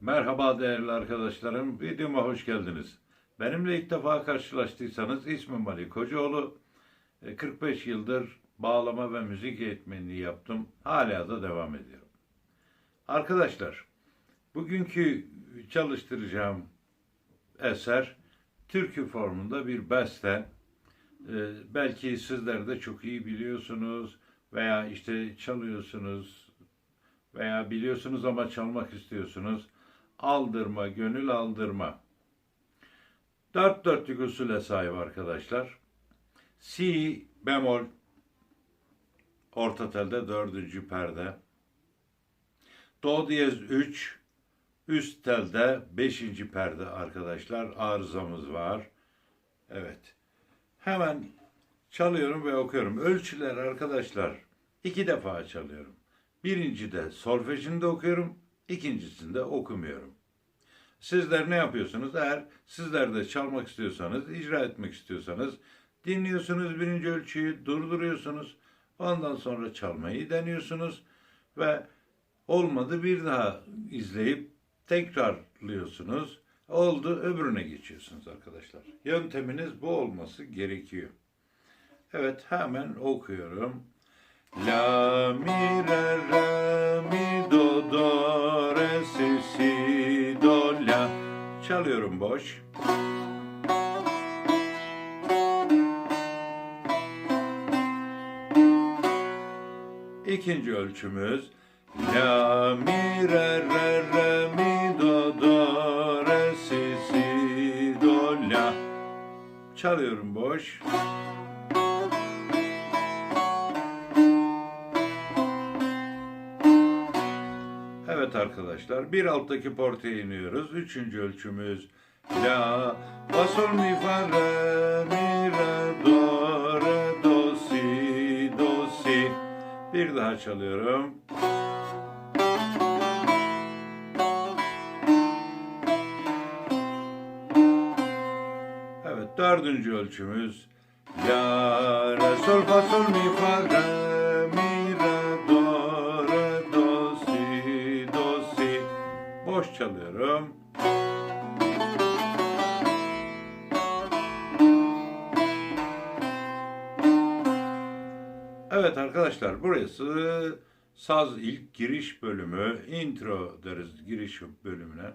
Merhaba değerli arkadaşlarım, videoma hoş geldiniz. Benimle ilk defa karşılaştıysanız ismim Ali Kocaoğlu. E, 45 yıldır bağlama ve müzik eğitmenliği yaptım. Hala da devam ediyorum. Arkadaşlar, bugünkü çalıştıracağım eser türkü formunda bir beste. E, belki sizler de çok iyi biliyorsunuz veya işte çalıyorsunuz veya biliyorsunuz ama çalmak istiyorsunuz. Aldırma, gönül aldırma. Dört dörtlük usule sahip arkadaşlar. Si bemol, orta telde dördüncü perde. Do diyez 3, üst telde beşinci perde arkadaşlar. Arızamız var. Evet. Hemen çalıyorum ve okuyorum. Ölçüler arkadaşlar iki defa çalıyorum. Birincide solfejinde okuyorum, ikincisinde okumuyorum. Sizler ne yapıyorsunuz? Eğer sizler de çalmak istiyorsanız, icra etmek istiyorsanız dinliyorsunuz birinci ölçüyü, durduruyorsunuz. Ondan sonra çalmayı deniyorsunuz ve olmadı bir daha izleyip tekrarlıyorsunuz. Oldu öbürüne geçiyorsunuz arkadaşlar. Yönteminiz bu olması gerekiyor. Evet hemen okuyorum. La mi re re mi do do re si si do la. Çalıyorum boş. İkinci ölçümüz La mi re re re Çalıyorum boş. Evet arkadaşlar bir alttaki portaya iniyoruz. Üçüncü ölçümüz La Fa sol mi fa re mi re do re do si do si Bir daha çalıyorum. Dördüncü ölçümüz La re sol fa sol mi fa re mi re do re do si do si Boş çalıyorum. Evet arkadaşlar burası saz ilk giriş bölümü, intro deriz giriş bölümüne.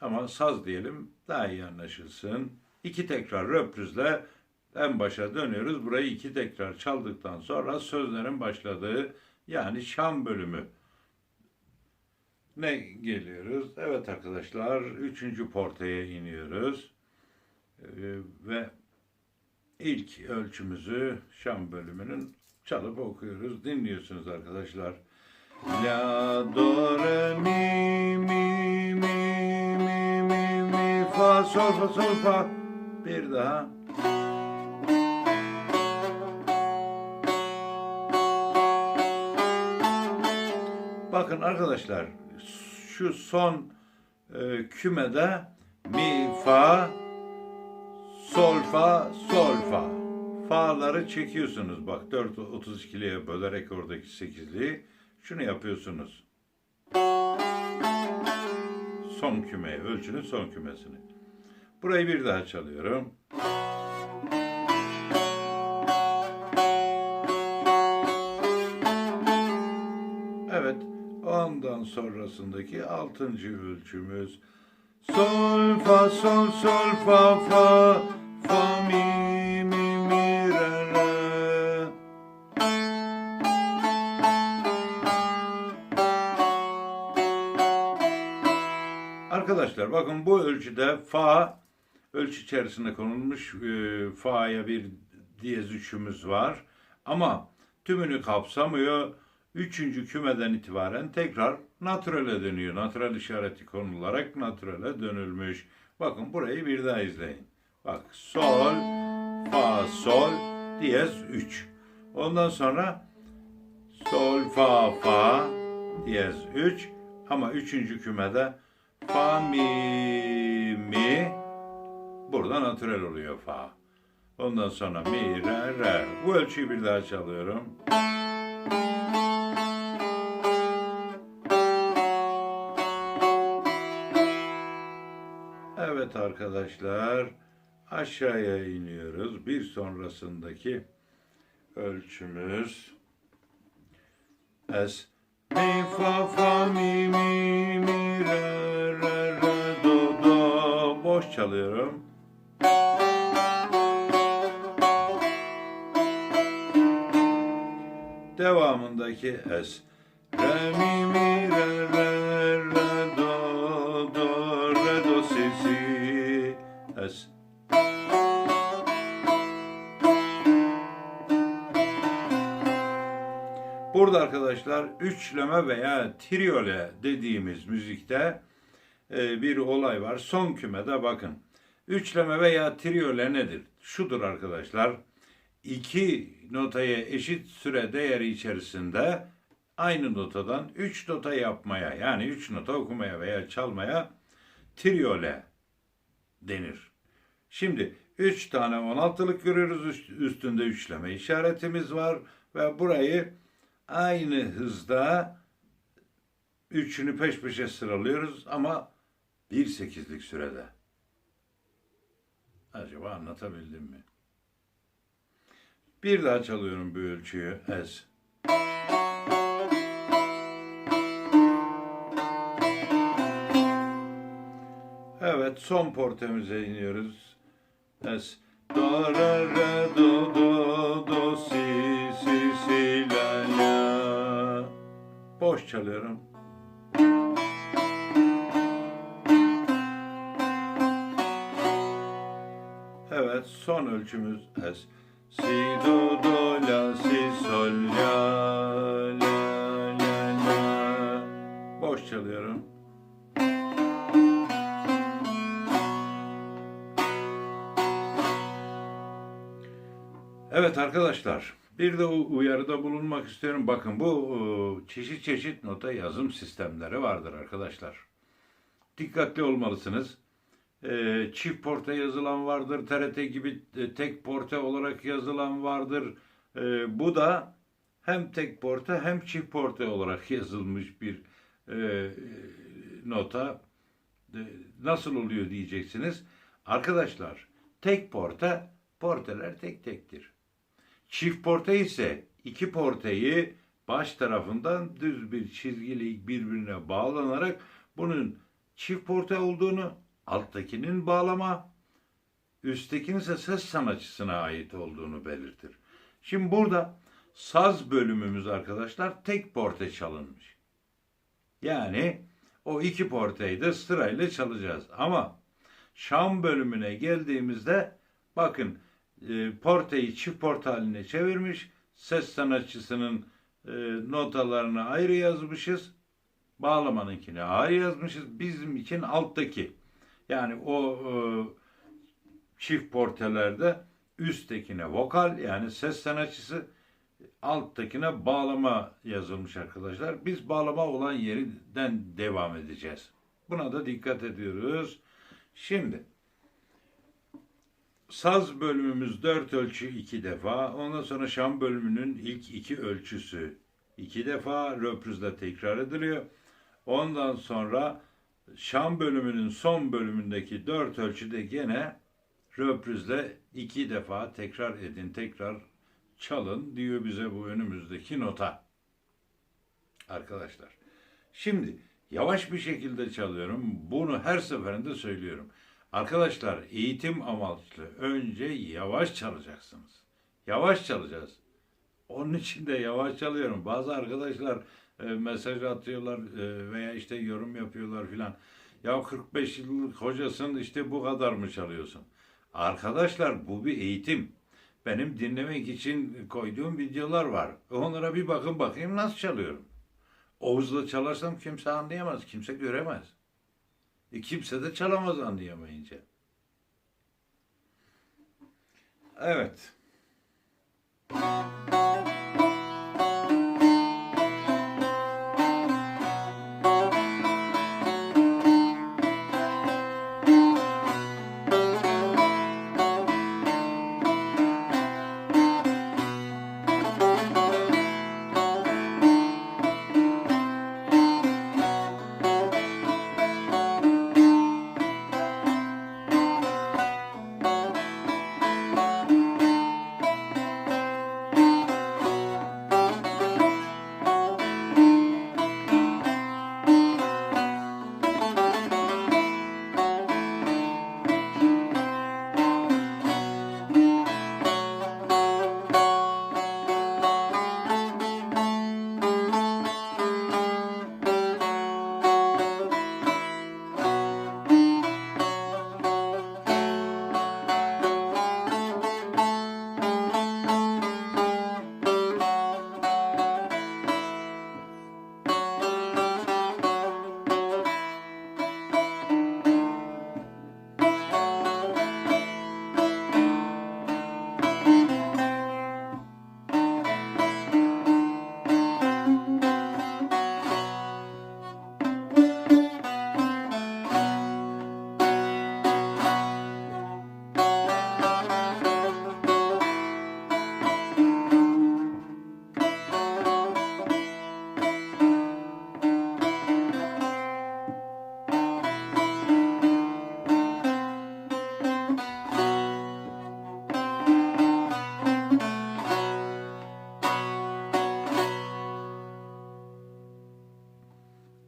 Ama saz diyelim daha iyi anlaşılsın. İki tekrar röprizle en başa dönüyoruz. Burayı iki tekrar çaldıktan sonra sözlerin başladığı yani şam bölümü. Ne geliyoruz? Evet arkadaşlar üçüncü portaya iniyoruz. Ee, ve ilk ölçümüzü şam bölümünün çalıp okuyoruz. Dinliyorsunuz arkadaşlar. La do re mi mi mi mi mi mi fa sol fa sol fa bir daha Bakın arkadaşlar şu son e, kümede mi fa sol fa sol fa fa'ları çekiyorsunuz bak 4 32'liye bölerek oradaki 8'liği şunu yapıyorsunuz. Son kümeye, ölçünün son kümesini. Burayı bir daha çalıyorum. Evet, ondan sonrasındaki altıncı ölçümüz Sol fa sol sol fa fa fa mi mi mi re re Arkadaşlar bakın bu ölçüde fa ölçü içerisinde konulmuş e, fa'ya bir diyez üçümüz var. Ama tümünü kapsamıyor. Üçüncü kümeden itibaren tekrar naturale dönüyor. Natural işareti konularak naturale dönülmüş. Bakın burayı bir daha izleyin. Bak sol, fa, sol, diyez 3. Ondan sonra sol, fa, fa, diyez 3. Ama üçüncü kümede fa, mi, mi. Burada natural oluyor fa. Ondan sonra mi, re, re. Bu ölçüyü bir daha çalıyorum. Evet arkadaşlar aşağıya iniyoruz. Bir sonrasındaki ölçümüz Es mi fa fa mi mi mi re re re do do boş çalıyorum. Devamındaki es re mi mi re re re do do re do si si es Burada arkadaşlar üçleme veya triole dediğimiz müzikte e, bir olay var. Son kümede bakın. Üçleme veya triole nedir? Şudur arkadaşlar. İki notaya eşit süre değeri içerisinde aynı notadan üç nota yapmaya yani üç nota okumaya veya çalmaya triole denir. Şimdi üç tane 16'lık görüyoruz. Üst- Üstünde üçleme işaretimiz var ve burayı aynı hızda üçünü peş peşe sıralıyoruz ama bir sekizlik sürede. Acaba anlatabildim mi? Bir daha çalıyorum bu ölçüyü. Ez. Evet son portemize iniyoruz. Es. Do, re, re, do, do, do, si, si, si, la, la. Boş çalıyorum. Evet son ölçümüz es. Si, do, do, la, si, sol, la, la, la, la. Boş çalıyorum. Evet arkadaşlar, bir de uyarıda bulunmak istiyorum. Bakın bu çeşit çeşit nota yazım sistemleri vardır arkadaşlar. Dikkatli olmalısınız. E, Çift porte yazılan vardır, TRT gibi e, tek porte olarak yazılan vardır. E, Bu da hem tek porte hem çift porte olarak yazılmış bir e, nota. E, Nasıl oluyor diyeceksiniz. Arkadaşlar, tek porte, porteler tek tektir. Çift porte ise iki porteyi baş tarafından düz bir çizgili birbirine bağlanarak bunun çift porte olduğunu, alttakinin bağlama, üsttekinin ise ses sanatçısına ait olduğunu belirtir. Şimdi burada saz bölümümüz arkadaşlar tek porte çalınmış. Yani o iki porteyi de sırayla çalacağız. Ama şam bölümüne geldiğimizde bakın e, porteyi çift porte haline çevirmiş. Ses sanatçısının e, notalarını ayrı yazmışız. Bağlamanınkini ayrı yazmışız. Bizim için alttaki yani o e, çift portelerde üsttekine vokal yani ses sanatçısı alttakine bağlama yazılmış arkadaşlar. Biz bağlama olan yerinden devam edeceğiz. Buna da dikkat ediyoruz. Şimdi saz bölümümüz 4 ölçü 2 defa. Ondan sonra şam bölümünün ilk iki ölçüsü 2 defa röprizle tekrar ediliyor. Ondan sonra şam bölümünün son bölümündeki 4 ölçüde gene röprizle 2 defa tekrar edin, tekrar çalın diyor bize bu önümüzdeki nota. Arkadaşlar. Şimdi yavaş bir şekilde çalıyorum. Bunu her seferinde söylüyorum. Arkadaşlar eğitim amaçlı önce yavaş çalacaksınız. Yavaş çalacağız. Onun için de yavaş çalıyorum. Bazı arkadaşlar e, mesaj atıyorlar e, veya işte yorum yapıyorlar filan. Ya 45 yıllık hocasın işte bu kadar mı çalıyorsun? Arkadaşlar bu bir eğitim. Benim dinlemek için koyduğum videolar var. Onlara bir bakın bakayım nasıl çalıyorum. Oğuzla çalarsam kimse anlayamaz, kimse göremez. E kimse de çalamaz anlayamayınca. Evet.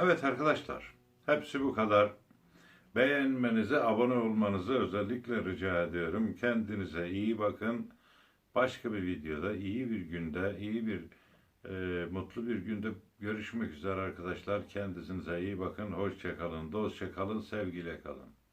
Evet arkadaşlar, hepsi bu kadar. Beğenmenizi, abone olmanızı özellikle rica ediyorum. Kendinize iyi bakın. Başka bir videoda, iyi bir günde, iyi bir e, mutlu bir günde görüşmek üzere arkadaşlar. Kendinize iyi bakın. Hoşça kalın, dostça kalın, sevgiyle kalın.